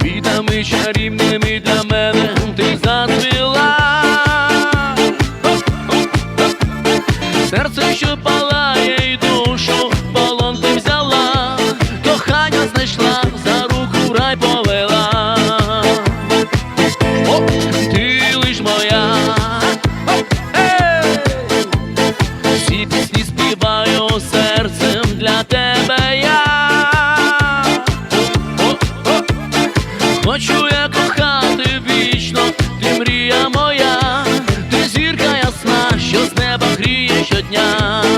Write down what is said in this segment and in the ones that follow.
Квітами чарів хочу я кохати вічно, ти мрія моя, ти зірка ясна, що з неба гріє щодня.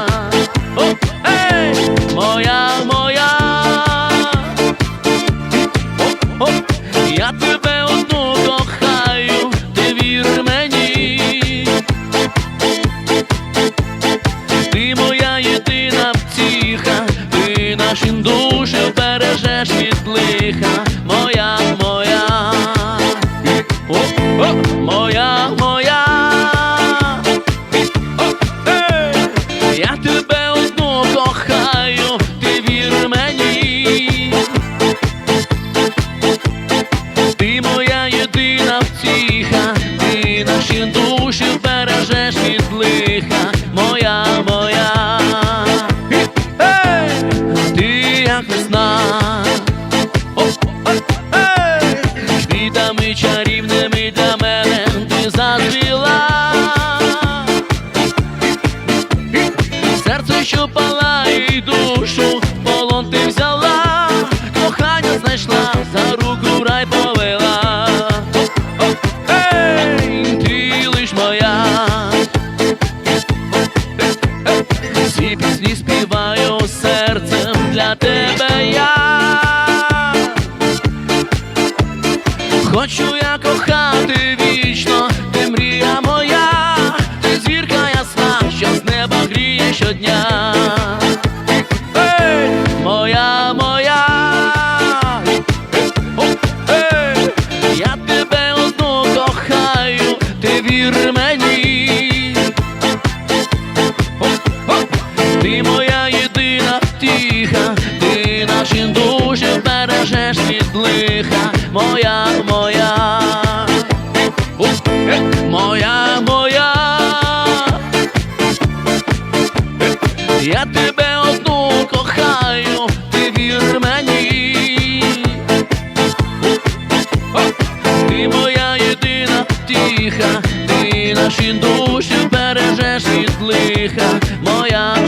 Хочу я кохати вічно, ти мрія моя, ти звірка ясна, що з неба гріє щодня. Ей, моя, моя, я тебе одну ти вір. я тебе одну кохаю, ти вір мені, ти моя єдина тиха, ти наші душі бережеш від лиха моя.